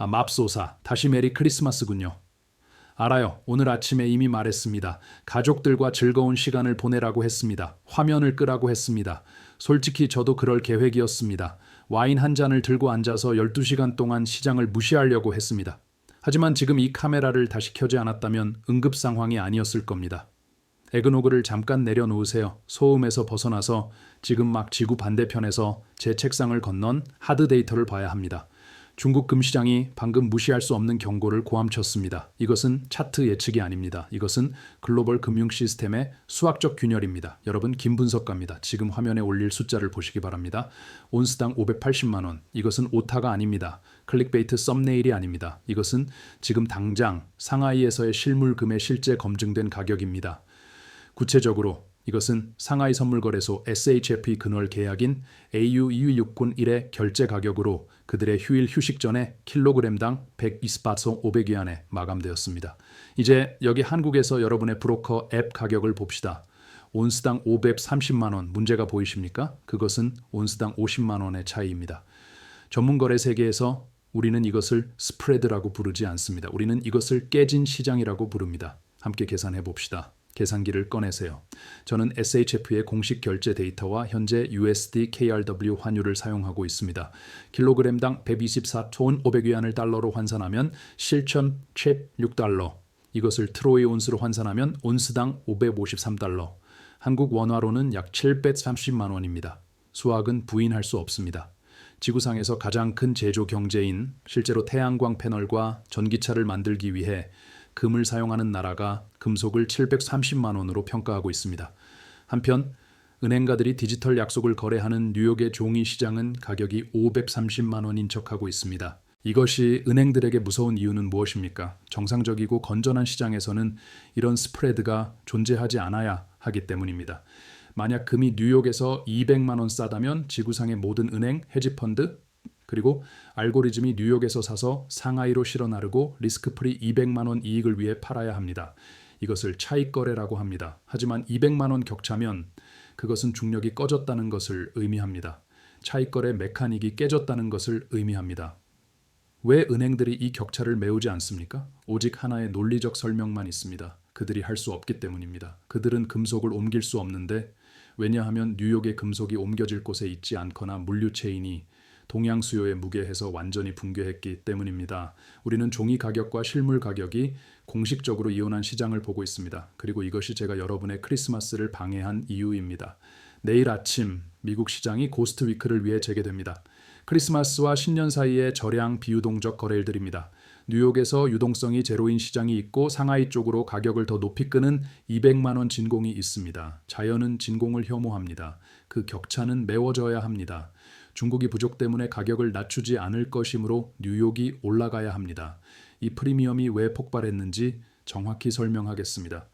아, 맙소사. 다시 메리 크리스마스군요. 알아요. 오늘 아침에 이미 말했습니다. 가족들과 즐거운 시간을 보내라고 했습니다. 화면을 끄라고 했습니다. 솔직히 저도 그럴 계획이었습니다. 와인 한 잔을 들고 앉아서 12시간 동안 시장을 무시하려고 했습니다. 하지만 지금 이 카메라를 다시 켜지 않았다면 응급 상황이 아니었을 겁니다. 에그노그를 잠깐 내려놓으세요. 소음에서 벗어나서 지금 막 지구 반대편에서 제 책상을 건넌 하드 데이터를 봐야 합니다. 중국 금시장이 방금 무시할 수 없는 경고를 고함쳤습니다. 이것은 차트 예측이 아닙니다. 이것은 글로벌 금융 시스템의 수학적 균열입니다. 여러분 김분석가입니다. 지금 화면에 올릴 숫자를 보시기 바랍니다. 온스당 580만 원. 이것은 오타가 아닙니다. 클릭베이트 썸네일이 아닙니다. 이것은 지금 당장 상하이에서의 실물금의 실제 검증된 가격입니다. 구체적으로 이것은 상하이 선물거래소 SHFE 근월 계약인 AU269 1의 결제 가격으로 그들의 휴일 휴식 전에 킬로그램당 120바소 500위안에 마감되었습니다. 이제 여기 한국에서 여러분의 브로커 앱 가격을 봅시다. 온스당 530만 원 문제가 보이십니까? 그것은 온스당 50만 원의 차이입니다. 전문 거래 세계에서 우리는 이것을 스프레드라고 부르지 않습니다. 우리는 이것을 깨진 시장이라고 부릅니다. 함께 계산해 봅시다. 계산기를 꺼내세요. 저는 SHF의 공식 결제 데이터와 현재 USD KRW 환율을 사용하고 있습니다. 킬로그램당 124톤 500위안을 달러로 환산하면 실천 6달러. 이것을 트로이 온스로 환산하면 온스당 553달러. 한국 원화로는 약 730만 원입니다. 수학은 부인할 수 없습니다. 지구상에서 가장 큰 제조 경제인 실제로 태양광 패널과 전기차를 만들기 위해 금을 사용하는 나라가 금속을 730만 원으로 평가하고 있습니다. 한편 은행가들이 디지털 약속을 거래하는 뉴욕의 종이 시장은 가격이 530만 원인 척하고 있습니다. 이것이 은행들에게 무서운 이유는 무엇입니까? 정상적이고 건전한 시장에서는 이런 스프레드가 존재하지 않아야 하기 때문입니다. 만약 금이 뉴욕에서 200만 원 싸다면 지구상의 모든 은행, 헤지펀드, 그리고 알고리즘이 뉴욕에서 사서 상하이로 실어 나르고 리스크프리 200만 원 이익을 위해 팔아야 합니다. 이것을 차익 거래라고 합니다. 하지만 200만 원 격차면 그것은 중력이 꺼졌다는 것을 의미합니다. 차익 거래 메카닉이 깨졌다는 것을 의미합니다. 왜 은행들이 이 격차를 메우지 않습니까? 오직 하나의 논리적 설명만 있습니다. 그들이 할 수 없기 때문입니다. 그들은 금속을 옮길 수 없는데 왜냐하면 뉴욕의 금속이 옮겨질 곳에 있지 않거나 물류 체인이 동양 수요에 무게해서 완전히 붕괴했기 때문입니다. 우리는 종이 가격과 실물 가격이 공식적으로 이혼한 시장을 보고 있습니다. 그리고 이것이 제가 여러분의 크리스마스를 방해한 이유입니다. 내일 아침 미국 시장이 고스트 위크를 위해 재개됩니다. 크리스마스와 신년 사이에 저량 비유동적 거래일들입니다. 뉴욕에서 유동성이 제로인 시장이 있고 상하이 쪽으로 가격을 더 높이 끄는 200만 원 진공이 있습니다. 자연은 진공을 혐오합니다. 그 격차는 메워져야 합니다. 중국이 부족 때문에 가격을 낮추지 않을 것이므로 뉴욕이 올라가야 합니다. 이 프리미엄이 왜 폭발했는지 정확히 설명하겠습니다.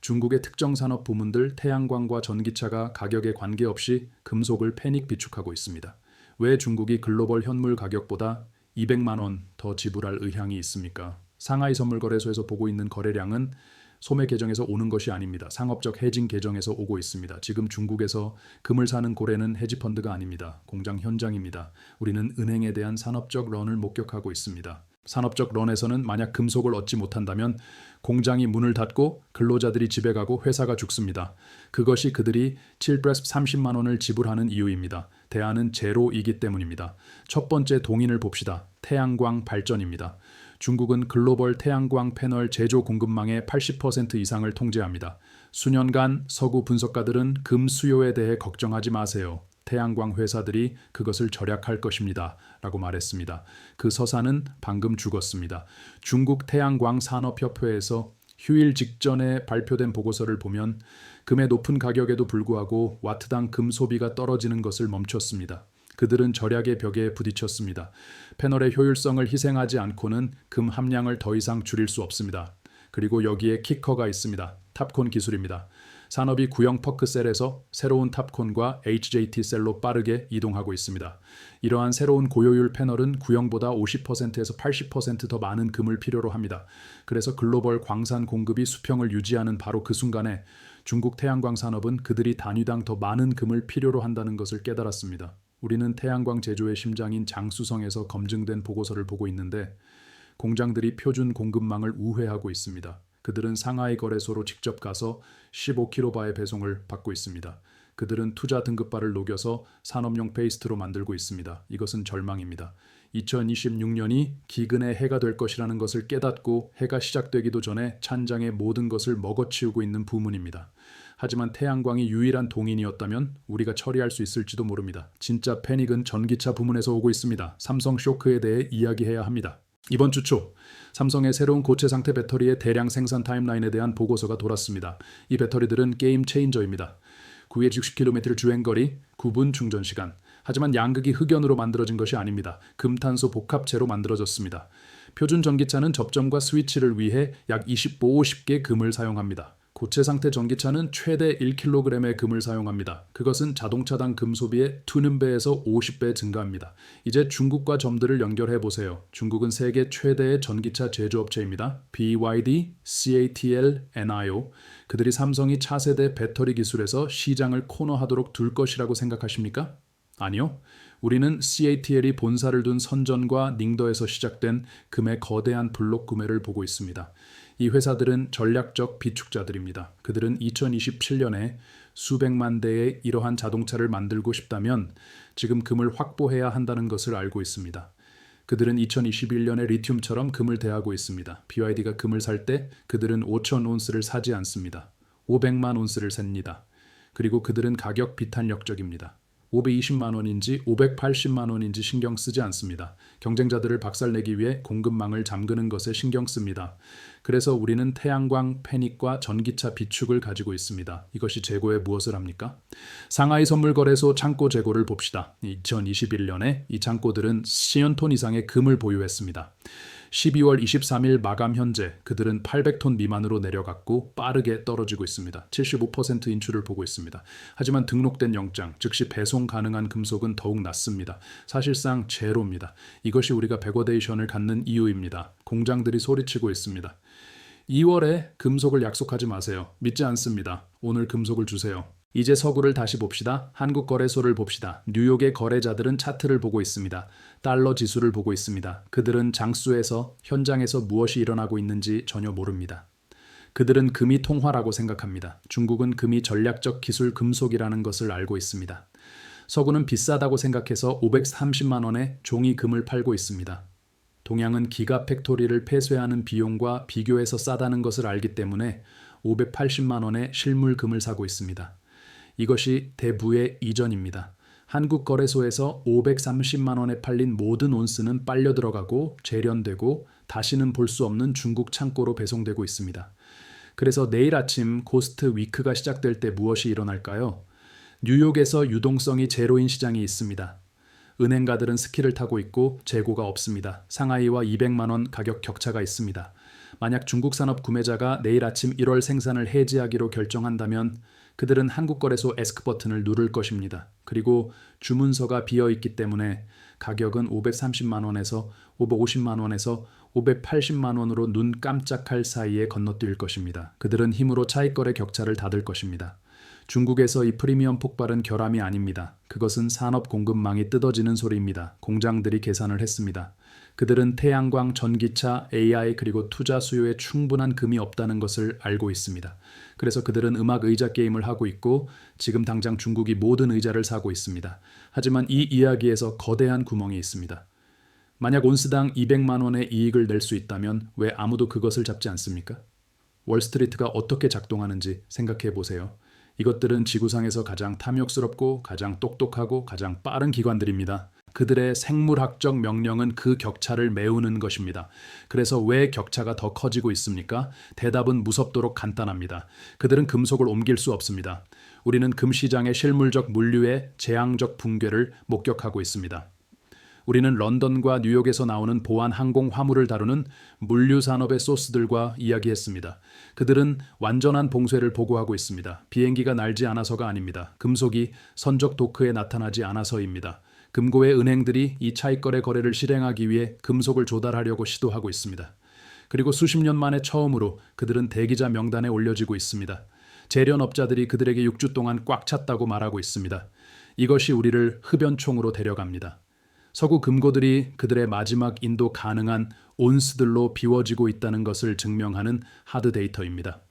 중국의 특정 산업 부문들 태양광과 전기차가 가격에 관계없이 금속을 패닉 비축하고 있습니다. 왜 중국이 글로벌 현물 가격보다 200만 원 더 지불할 의향이 있습니까? 상하이 선물 거래소에서 보고 있는 거래량은 소매 계정에서 오는 것이 아닙니다. 상업적 해징 계정에서 오고 있습니다. 지금 중국에서 금을 사는 고래는 헤지펀드가 아닙니다. 공장 현장입니다. 우리는 은행에 대한 산업적 런을 목격하고 있습니다. 산업적 런에서는 만약 금속을 얻지 못한다면 공장이 문을 닫고 근로자들이 집에 가고 회사가 죽습니다. 그것이 그들이 7브레스 30만 원을 지불하는 이유입니다. 대안은 제로이기 때문입니다. 첫 번째 동인을 봅시다. 태양광 발전입니다. 중국은 글로벌 태양광 패널 제조 공급망의 80% 이상을 통제합니다. 수년간 서구 분석가들은 금 수요에 대해 걱정하지 마세요. 태양광 회사들이 그것을 절약할 것입니다. 라고 말했습니다. 그 서사는 방금 죽었습니다. 중국 태양광 산업협회에서 휴일 직전에 발표된 보고서를 보면 금의 높은 가격에도 불구하고 와트당 금 소비가 떨어지는 것을 멈췄습니다. 그들은 절약의 벽에 부딪혔습니다. 패널의 효율성을 희생하지 않고는 금 함량을 더 이상 줄일 수 없습니다. 그리고 여기에 키커가 있습니다. 탑콘 기술입니다. 산업이 구형 퍼크셀에서 새로운 탑콘과 HJT 셀로 빠르게 이동하고 있습니다. 이러한 새로운 고효율 패널은 구형보다 50%에서 80%더 많은 금을 필요로 합니다. 그래서 글로벌 광산 공급이 수평을 유지하는 바로 그 순간에 중국 태양광 산업은 그들이 단위당 더 많은 금을 필요로 한다는 것을 깨달았습니다. 우리는 태양광 제조의 심장인 장수성에서 검증된 보고서를 보고 있는데 공장들이 표준 공급망을 우회하고 있습니다. 그들은 상하이 거래소로 직접 가서 15kb의 배송을 받고 있습니다. 그들은 투자 등급바를 녹여서 산업용 페이스트로 만들고 있습니다. 이것은 절망입니다. 2026년이 기근의 해가 될 것이라는 것을 깨닫고 해가 시작되기도 전에 찬장의 모든 것을 먹어치우고 있는 부문입니다. 하지만 태양광이 유일한 동인이었다면 우리가 처리할 수 있을지도 모릅니다. 진짜 패닉은 전기차 부문에서 오고 있습니다. 삼성 쇼크에 대해 이야기해야 합니다. 이번 주 초 삼성의 새로운 고체 상태 배터리의 대량 생산 타임라인에 대한 보고서가 돌았습니다. 이 배터리들은 게임 체인저입니다. 960km 주행거리, 9분 충전 시간. 하지만 양극이 흑연으로 만들어진 것이 아닙니다. 금탄소 복합체로 만들어졌습니다. 표준 전기차는 접점과 스위치를 위해 약 25개 금을 사용합니다. 고체 상태 전기차는 최대 1kg의 금을 사용합니다. 그것은 자동차당 금 소비의 2배에서 50배 증가합니다. 이제 중국과 점들을 연결해 보세요. 중국은 세계 최대의 전기차 제조업체입니다. BYD, CATL, NIO. 그들이 삼성이 차세대 배터리 기술에서 시장을 코너하도록 둘 것이라고 생각하십니까? 아니요. 우리는 CATL이 본사를 둔 선전과 닝더에서 시작된 금의 거대한 블록 구매를 보고 있습니다. 이 회사들은 전략적 비축자들입니다. 그들은 2027년에 수백만 대의 이러한 자동차를 만들고 싶다면 지금 금을 확보해야 한다는 것을 알고 있습니다. 그들은 2021년에 리튬처럼 금을 대하고 있습니다. BYD가 금을 살 때 그들은 5천 온스를 사지 않습니다. 500만 온스를 삽니다. 그리고 그들은 가격 비탄력적입니다. 520만 원인지 580만 원인지 신경 쓰지 않습니다. 경쟁자들을 박살내기 위해 공급망을 잠그는 것에 신경 씁니다. 그래서 우리는 태양광 패닉과 전기차 비축을 가지고 있습니다. 이것이 재고에 무엇을 합니까? 상하이 선물거래소 창고 재고를 봅시다. 2021년에 이 창고들은 10톤 이상의 금을 보유했습니다. 12월 23일 마감 현재 그들은 800톤 미만으로 내려갔고 빠르게 떨어지고 있습니다. 75% 인출을 보고 있습니다. 하지만 등록된 영장, 즉시 배송 가능한 금속은 더욱 낮습니다. 사실상 제로입니다. 이것이 우리가 베거데이션을 갖는 이유입니다. 공장들이 소리치고 있습니다. 2월에 금속을 약속하지 마세요. 믿지 않습니다. 오늘 금속을 주세요. 이제 서구를 다시 봅시다. 한국 거래소를 봅시다. 뉴욕의 거래자들은 차트를 보고 있습니다. 달러 지수를 보고 있습니다. 그들은 장수에서 현장에서 무엇이 일어나고 있는지 전혀 모릅니다. 그들은 금이 통화라고 생각합니다. 중국은 금이 전략적 기술 금속이라는 것을 알고 있습니다. 서구는 비싸다고 생각해서 530만 원에 종이 금을 팔고 있습니다. 동양은 기가 팩토리를 폐쇄하는 비용과 비교해서 싸다는 것을 알기 때문에 580만 원에 실물 금을 사고 있습니다. 이것이 대부의 이전입니다. 한국 거래소에서 530만 원에 팔린 모든 온스는 빨려 들어가고 재련되고 다시는 볼 수 없는 중국 창고로 배송되고 있습니다. 그래서 내일 아침 고스트 위크가 시작될 때 무엇이 일어날까요? 뉴욕에서 유동성이 제로인 시장이 있습니다. 은행가들은 스키를 타고 있고 재고가 없습니다. 상하이와 200만 원 가격 격차가 있습니다. 만약 중국 산업 구매자가 내일 아침 1월 생산을 해지하기로 결정한다면 그들은 한국 거래소 에스크 버튼을 누를 것입니다. 그리고 주문서가 비어 있기 때문에 가격은 530만 원에서 550만 원에서 580만 원으로 눈 깜짝할 사이에 건너뛸 것입니다. 그들은 힘으로 차익 거래 격차를 닫을 것입니다. 중국에서 이 프리미엄 폭발은 결함이 아닙니다. 그것은 산업 공급망이 뜯어지는 소리입니다. 공장들이 계산을 했습니다. 그들은 태양광, 전기차, AI 그리고 투자 수요에 충분한 금이 없다는 것을 알고 있습니다. 그래서 그들은 음악 의자 게임을 하고 있고 지금 당장 중국이 모든 의자를 사고 있습니다. 하지만 이 이야기에서 거대한 구멍이 있습니다. 만약 온스당 200만 원의 이익을 낼 수 있다면 왜 아무도 그것을 잡지 않습니까? 월스트리트가 어떻게 작동하는지 생각해 보세요. 이것들은 지구상에서 가장 탐욕스럽고 가장 똑똑하고 가장 빠른 기관들입니다. 그들의 생물학적 명령은 그 격차를 메우는 것입니다. 그래서 왜 격차가 더 커지고 있습니까? 대답은 무섭도록 간단합니다. 그들은 금속을 옮길 수 없습니다. 우리는 금시장의 실물적 물류의 재앙적 붕괴를 목격하고 있습니다. 우리는 런던과 뉴욕에서 나오는 보안 항공 화물을 다루는 물류 산업의 소스들과 이야기했습니다. 그들은 완전한 봉쇄를 보고하고 있습니다. 비행기가 날지 않아서가 아닙니다. 금속이 선적 도크에 나타나지 않아서입니다. 금고의 은행들이 이 차익거래 거래를 실행하기 위해 금속을 조달하려고 시도하고 있습니다. 그리고 수십 년 만에 처음으로 그들은 대기자 명단에 올려지고 있습니다. 재련업자들이 그들에게 6주 동안 꽉 찼다고 말하고 있습니다. 이것이 우리를 흡연총으로 데려갑니다. 서구 금고들이 그들의 마지막 인도 가능한 온스들로 비워지고 있다는 것을 증명하는 하드 데이터입니다.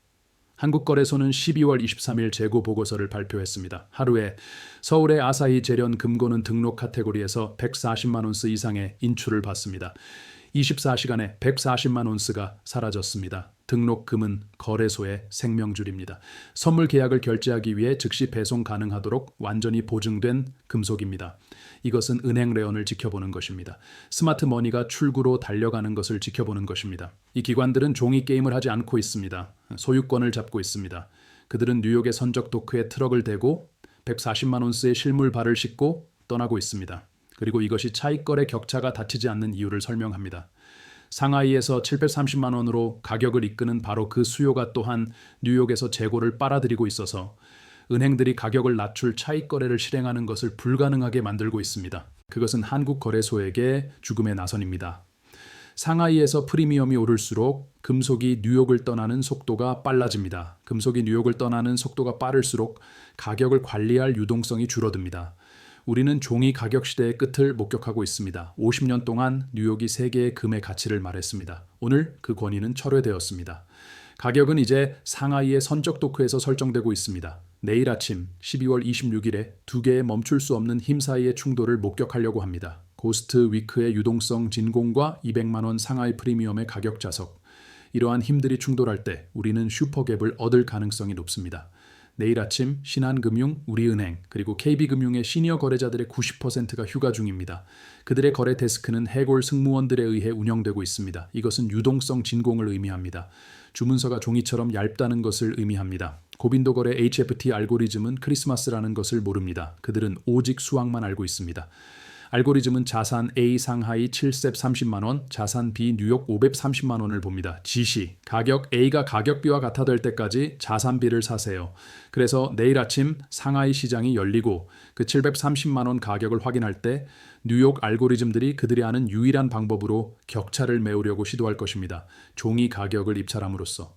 한국거래소는 12월 23일 재고 보고서를 발표했습니다. 하루에 서울의 아사히 재련 금고는 등록 카테고리에서 140만 온스 이상의 인출을 받습니다. 24시간에 140만 온스가 사라졌습니다. 등록금은 거래소의 생명줄입니다. 선물 계약을 결제하기 위해 즉시 배송 가능하도록 완전히 보증된 금속입니다. 이것은 은행 레언을 지켜보는 것입니다. 스마트 머니가 출구로 달려가는 것을 지켜보는 것입니다. 이 기관들은 종이 게임을 하지 않고 있습니다. 소유권을 잡고 있습니다. 그들은 뉴욕의 선적 도크에 트럭을 대고 140만 온스의 실물 발을 싣고 떠나고 있습니다. 그리고 이것이 차익 거래 격차가 닫히지 않는 이유를 설명합니다. 상하이에서 730만 원으로 가격을 이끄는 바로 그 수요가 또한 뉴욕에서 재고를 빨아들이고 있어서 은행들이 가격을 낮출 차익 거래를 실행하는 것을 불가능하게 만들고 있습니다. 그것은 한국 거래소에게 죽음의 나선입니다. 상하이에서 프리미엄이 오를수록 금속이 뉴욕을 떠나는 속도가 빨라집니다. 금속이 뉴욕을 떠나는 속도가 빠를수록 가격을 관리할 유동성이 줄어듭니다. 우리는 종이 가격 시대의 끝을 목격하고 있습니다. 50년 동안 뉴욕이 세계의 금의 가치를 말했습니다. 오늘 그 권위는 철회되었습니다. 가격은 이제 상하이의 선적 도크에서 설정되고 있습니다. 내일 아침 12월 26일에 두 개의 멈출 수 없는 힘 사이의 충돌을 목격하려고 합니다. 고스트 위크의 유동성 진공과 200만 원 상하이 프리미엄의 가격 자석. 이러한 힘들이 충돌할 때 우리는 슈퍼갭을 얻을 가능성이 높습니다. 내일 아침 신한금융, 우리은행, 그리고 KB금융의 시니어 거래자들의 90%가 휴가 중입니다. 그들의 거래 데스크는 해골 승무원들에 의해 운영되고 있습니다. 이것은 유동성 진공을 의미합니다. 주문서가 종이처럼 얇다는 것을 의미합니다. 고빈도 거래 HFT 알고리즘은 크리스마스라는 것을 모릅니다. 그들은 오직 수학만 알고 있습니다. 알고리즘은 자산 A 상하이 7셉 30만 원, 자산 B 뉴욕 530만 원을 봅니다. 지시 가격 A가 가격 B와 같아 될 때까지 자산 B를 사세요. 그래서 내일 아침 상하이 시장이 열리고 그 730만 원 가격을 확인할 때 뉴욕 알고리즘들이 그들이 아는 유일한 방법으로 격차를 메우려고 시도할 것입니다. 종이 가격을 입찰함으로써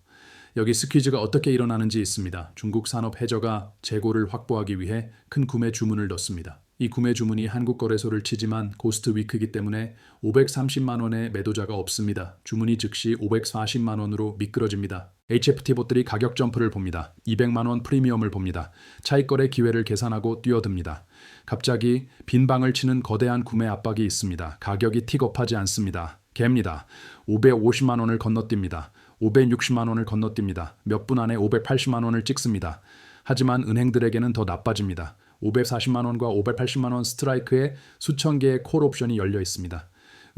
여기 스퀴즈가 어떻게 일어나는지 있습니다. 중국 산업 해저가 재고를 확보하기 위해 큰 구매 주문을 넣습니다. 이 구매 주문이 한국 거래소를 치지만 고스트 위크이기 때문에 530만 원의 매도자가 없습니다. 주문이 즉시 540만 원으로 미끄러집니다. HFT 봇들이 가격 점프를 봅니다. 200만 원 프리미엄을 봅니다. 차익 거래 기회를 계산하고 뛰어듭니다. 갑자기 빈 방을 치는 거대한 구매 압박이 있습니다. 가격이 틱업하지 않습니다. 갭니다. 550만 원을 건너뜁니다. 560만 원을 건너뜁니다. 몇 분 안에 580만 원을 찍습니다. 하지만 은행들에게는 더 나빠집니다. 540만 원과 580만 원 스트라이크에 수천 개의 콜 옵션이 열려 있습니다.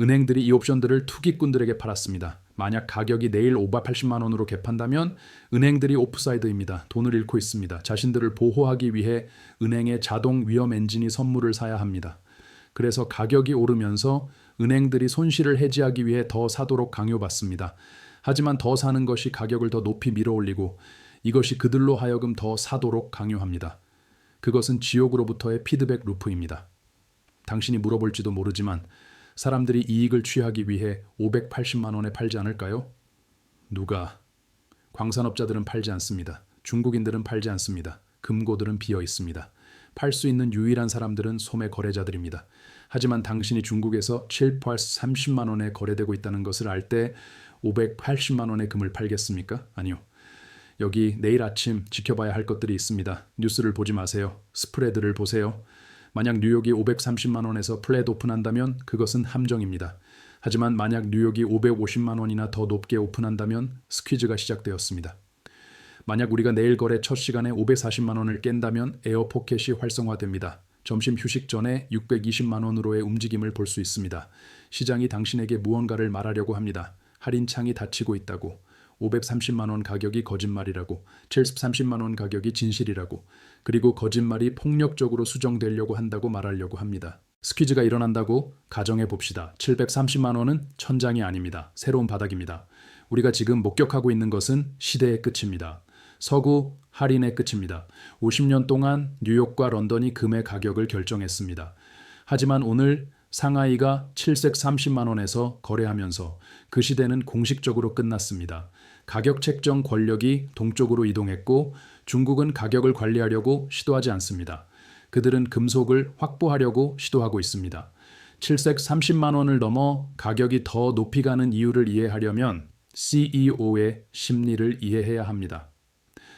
은행들이 이 옵션들을 투기꾼들에게 팔았습니다. 만약 가격이 내일 580만 원으로 개판다면 은행들이 오프사이드입니다. 돈을 잃고 있습니다. 자신들을 보호하기 위해 은행의 자동 위험 엔진이 선물을 사야 합니다. 그래서 가격이 오르면서 은행들이 손실을 해지하기 위해 더 사도록 강요받습니다. 하지만 더 사는 것이 가격을 더 높이 밀어올리고 이것이 그들로 하여금 더 사도록 강요합니다. 그것은 지옥으로부터의 피드백 루프입니다. 당신이 물어볼지도 모르지만 사람들이 이익을 취하기 위해 580만 원에 팔지 않을까요? 누가? 광산업자들은 팔지 않습니다. 중국인들은 팔지 않습니다. 금고들은 비어 있습니다. 팔 수 있는 유일한 사람들은 소매 거래자들입니다. 하지만 당신이 중국에서 7, 8, 30만 원에 거래되고 있다는 것을 알 때 580만 원의 금을 팔겠습니까? 아니요. 여기 내일 아침 지켜봐야 할 것들이 있습니다. 뉴스를 보지 마세요. 스프레드를 보세요. 만약 뉴욕이 530만 원에서 플랫 오픈한다면 그것은 함정입니다. 하지만 만약 뉴욕이 550만 원이나 더 높게 오픈한다면 스퀴즈가 시작되었습니다. 만약 우리가 내일 거래 첫 시간에 540만 원을 깬다면 에어 포켓이 활성화됩니다. 점심 휴식 전에 620만 원으로의 움직임을 볼 수 있습니다. 시장이 당신에게 무언가를 말하려고 합니다. 할인 창이 닫히고 있다고. 530만 원 가격이 거짓말이라고, 730만 원 가격이 진실이라고, 그리고 거짓말이 폭력적으로 수정되려고 한다고 말하려고 합니다. 스퀴즈가 일어난다고 가정해 봅시다. 730만 원은 천장이 아닙니다. 새로운 바닥입니다. 우리가 지금 목격하고 있는 것은 시대의 끝입니다. 서구 할인의 끝입니다. 50년 동안 뉴욕과 런던이 금의 가격을 결정했습니다. 하지만 오늘 상하이가 7색 30만 원에서 거래하면서 그 시대는 공식적으로 끝났습니다. 가격 책정 권력이 동쪽으로 이동했고 중국은 가격을 관리하려고 시도하지 않습니다. 그들은 금속을 확보하려고 시도하고 있습니다. 칠색 30만 원을 넘어 가격이 더 높이 가는 이유를 이해하려면 CEO의 심리를 이해해야 합니다.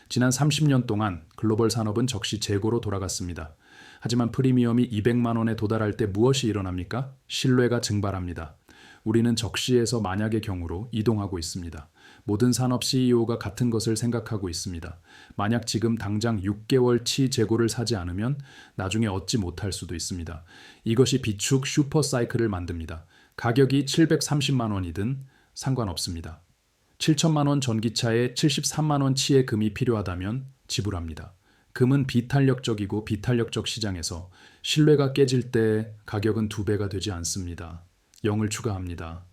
지난 30년 동안 글로벌 산업은 적시 재고로 돌아갔습니다. 하지만 프리미엄이 200만 원에 도달할 때 무엇이 일어납니까? 신뢰가 증발합니다. 우리는 적시에서 만약의 경우로 이동하고 있습니다. 모든 산업 CEO가 같은 것을 생각하고 있습니다. 만약 지금 당장 6개월치 재고를 사지 않으면 나중에 얻지 못할 수도 있습니다. 이것이 비축 슈퍼 사이클을 만듭니다. 가격이 730만 원이든 상관없습니다. 7천만 원 전기차에 73만 원치의 금이 필요하다면 지불합니다. 금은 비탄력적이고 비탄력적 시장에서 신뢰가 깨질 때 가격은 두 배가 되지 않습니다. 0을 추가합니다.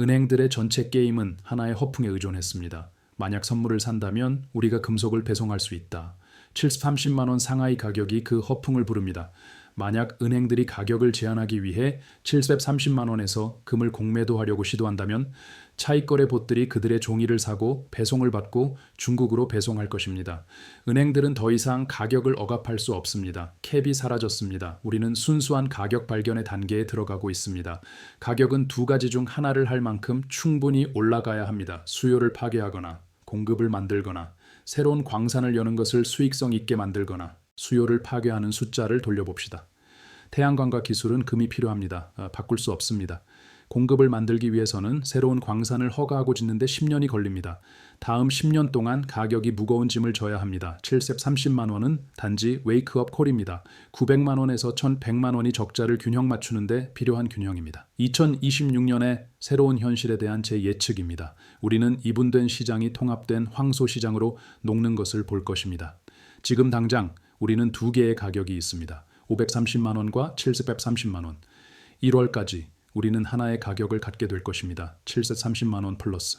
은행들의 전체 게임은 하나의 허풍에 의존했습니다. 만약 선물을 산다면 우리가 금속을 배송할 수 있다. 730만 원 상하이 가격이 그 허풍을 부릅니다. 만약 은행들이 가격을 제한하기 위해 730만 원에서 금을 공매도하려고 시도한다면 차익거래 봇들이 그들의 종이를 사고 배송을 받고 중국으로 배송할 것입니다. 은행들은 더 이상 가격을 억압할 수 없습니다. 캡이 사라졌습니다. 우리는 순수한 가격 발견의 단계에 들어가고 있습니다. 가격은 두 가지 중 하나를 할 만큼 충분히 올라가야 합니다. 수요를 파괴하거나 공급을 만들거나 새로운 광산을 여는 것을 수익성 있게 만들거나 수요를 파괴하는 숫자를 돌려봅시다. 태양광과 기술은 금이 필요합니다. 아, 바꿀 수 없습니다. 공급을 만들기 위해서는 새로운 광산을 허가하고 짓는데 10년이 걸립니다. 다음 10년 동안 가격이 무거운 짐을 져야 합니다. 7셉 30만 원은 단지 웨이크업 콜입니다. 900만 원에서 1100만 원이 적자를 균형 맞추는데 필요한 균형입니다. 2026년에 새로운 현실에 대한 제 예측입니다. 우리는 이분된 시장이 통합된 황소 시장으로 녹는 것을 볼 것입니다. 지금 당장 우리는 두 개의 가격이 있습니다. 530만 원과 730만 원. 1월까지 우리는 하나의 가격을 갖게 될 것입니다. 730만 원 플러스.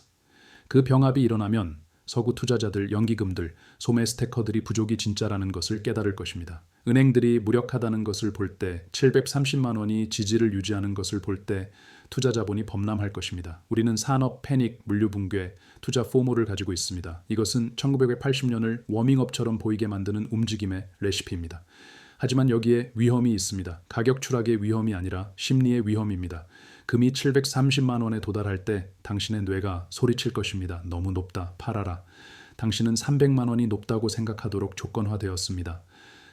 그 병합이 일어나면 서구 투자자들, 연기금들, 소매 스테커들이 부족이 진짜라는 것을 깨달을 것입니다. 은행들이 무력하다는 것을 볼 때, 730만 원이 지지를 유지하는 것을 볼 때 투자 자본이 범람할 것입니다. 우리는 산업 패닉, 물류 붕괴, 투자 포모를 가지고 있습니다. 이것은 1980년을 워밍업처럼 보이게 만드는 움직임의 레시피입니다. 하지만 여기에 위험이 있습니다. 가격 추락의 위험이 아니라 심리의 위험입니다. 금이 730만 원에 도달할 때 당신의 뇌가 소리칠 것입니다. 너무 높다. 팔아라. 당신은 300만 원이 높다고 생각하도록 조건화되었습니다.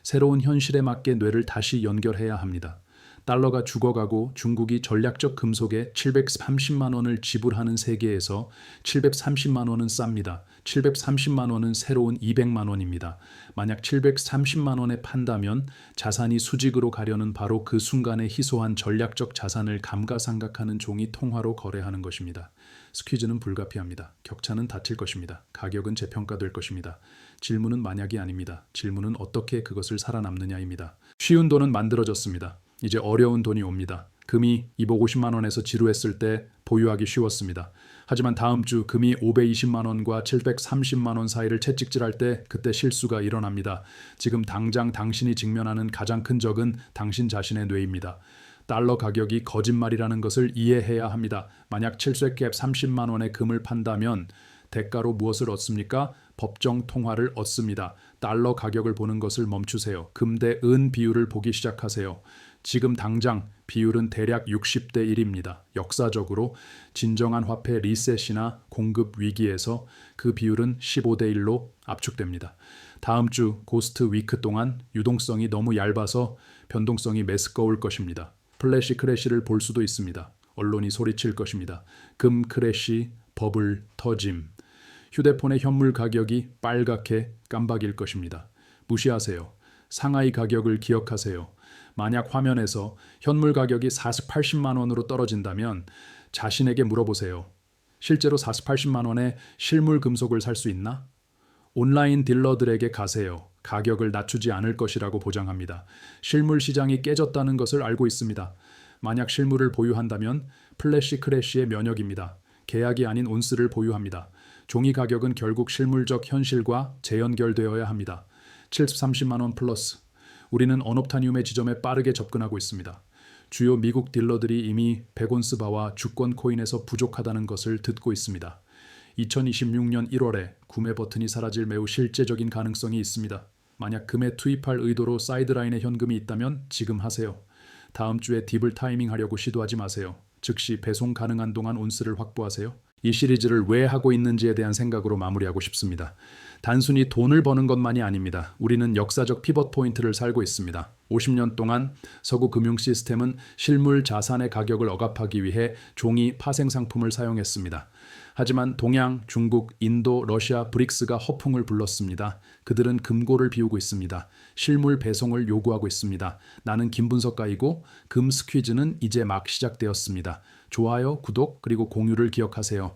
새로운 현실에 맞게 뇌를 다시 연결해야 합니다. 달러가 죽어가고 중국이 전략적 금속에 730만 원을 지불하는 세계에서 730만 원은 쌉니다. 730만 원은 새로운 200만 원입니다. 만약 730만 원에 판다면 자산이 수직으로 가려는 바로 그 순간에 희소한 전략적 자산을 감가상각하는 종이 통화로 거래하는 것입니다. 스퀴즈는 불가피합니다. 격차는 닫힐 것입니다. 가격은 재평가될 것입니다. 질문은 만약이 아닙니다. 질문은 어떻게 그것을 살아남느냐입니다. 쉬운 돈은 만들어졌습니다. 이제 어려운 돈이 옵니다. 금이 250만 원에서 지루했을 때 보유하기 쉬웠습니다. 하지만 다음 주 금이 520만 원과 730만 원 사이를 채찍질할 때 그때 실수가 일어납니다. 지금 당장 당신이 직면하는 가장 큰 적은 당신 자신의 뇌입니다. 달러 가격이 거짓말이라는 것을 이해해야 합니다. 만약 7쇠캡 30만 원의 금을 판다면 대가로 무엇을 얻습니까? 법정 통화를 얻습니다. 달러 가격을 보는 것을 멈추세요. 금 대 은 비율을 보기 시작하세요. 지금 당장 비율은 대략 60대 1입니다. 역사적으로 진정한 화폐 리셋이나 공급 위기에서 그 비율은 15대 1로 압축됩니다. 다음 주 고스트 위크 동안 유동성이 너무 얇아서 변동성이 메스꺼울 것입니다. 플래시 크래시를 볼 수도 있습니다. 언론이 소리칠 것입니다. 금 크래시, 버블, 터짐. 휴대폰의 현물 가격이 빨갛게 깜박일 것입니다. 무시하세요. 상하이 가격을 기억하세요. 만약 화면에서 현물 가격이 40, 80만 원으로 떨어진다면 자신에게 물어보세요. 실제로 40, 80만 원에 실물 금속을 살 수 있나? 온라인 딜러들에게 가세요. 가격을 낮추지 않을 것이라고 보장합니다. 실물 시장이 깨졌다는 것을 알고 있습니다. 만약 실물을 보유한다면 플래시 크래시의 면역입니다. 계약이 아닌 온스를 보유합니다. 종이 가격은 결국 실물적 현실과 재연결되어야 합니다. 730만 원 플러스. 우리는 언옵타늄의 지점에 빠르게 접근하고 있습니다. 주요 미국 딜러들이 이미 100온스 바와 주권 코인에서 부족하다는 것을 듣고 있습니다. 2026년 1월에 구매 버튼이 사라질 매우 실제적인 가능성이 있습니다. 만약 금에 투입할 의도로 사이드라인에 현금이 있다면 지금 하세요. 다음 주에 딥을 타이밍하려고 시도하지 마세요. 즉시 배송 가능한 동안 온스를 확보하세요. 이 시리즈를 왜 하고 있는지에 대한 생각으로 마무리하고 싶습니다. 단순히 돈을 버는 것만이 아닙니다. 우리는 역사적 피벗 포인트를 살고 있습니다. 50년 동안 서구 금융 시스템은 실물 자산의 가격을 억압하기 위해 종이 파생 상품을 사용했습니다. 하지만 동양, 중국, 인도, 러시아, 브릭스가 허풍을 불렀습니다. 그들은 금고를 비우고 있습니다. 실물 배송을 요구하고 있습니다. 나는 김분석가이고 금 스퀴즈는 이제 막 시작되었습니다. 좋아요, 구독, 그리고 공유를 기억하세요.